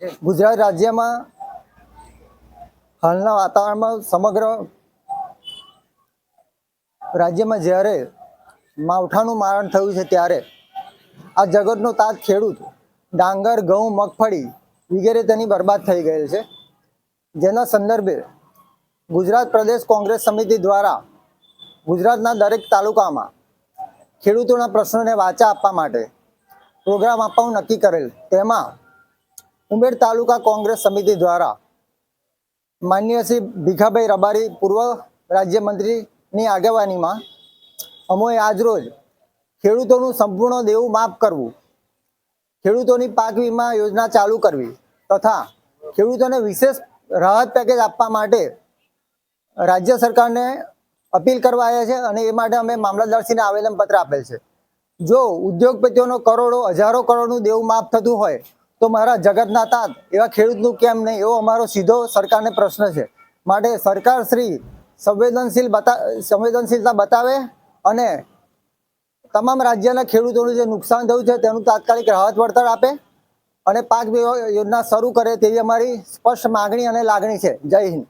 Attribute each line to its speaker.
Speaker 1: ગુજરાત રાજ્યમાં હાલના વાતાવરણમાં સમગ્ર રાજ્યમાં જ્યારે માવઠાનું મારણ થયું છે ત્યારે આ જગતનો તાત ખેડૂત ડાંગર, ઘઉં, મગફળી વગેરે તેની બરબાદ થઈ ગયેલ છે. જેના સંદર્ભે ગુજરાત પ્રદેશ કોંગ્રેસ સમિતિ દ્વારા ગુજરાતના દરેક તાલુકામાં ખેડૂતોના પ્રશ્નોને વાચા આપવા માટે પ્રોગ્રામ આપવાનું નક્કી કરેલ. તેમાં ઉમેર તાલુકા કોંગ્રેસ સમિતિ દ્વારા માન્ય શ્રી ભીખાભાઈ રબારી પૂર્વ રાજ્યમંત્રીની આગેવાનીમાં અમોએ આજરોજ ખેડૂતોનું સંપૂર્ણ દેવું માફ કરવું, ખેડૂતોની પાક વીમા યોજના ચાલુ કરવી તથા ખેડૂતોને વિશેષ રાહત પેકેજ આપવા માટે રાજ્ય સરકારને અપીલ કરવા આવ્યા છે અને એ માટે અમે મામલતદારશ્રીને આવેદનપત્ર આપેલ છે. જો ઉદ્યોગપતિઓનો કરોડો, હજારો કરોડનું દેવું માફ થતું હોય તો મારા જગતના તાત એવા ખેડૂતનું કેમ નહીં? એવો અમારો સીધો સરકારને પ્રશ્ન છે. માટે સરકાર શ્રી સંવેદનશીલ બતા, સંવેદનશીલતા બતાવે અને તમામ રાજ્યના ખેડૂતોનું જે નુકસાન થયું છે, તેનું તાત્કાલિક રાહત વળતર આપે અને પાક યોજના શરૂ કરે તેવી અમારી સ્પષ્ટ માગણી અને લાગણી છે. જય હિન્દ.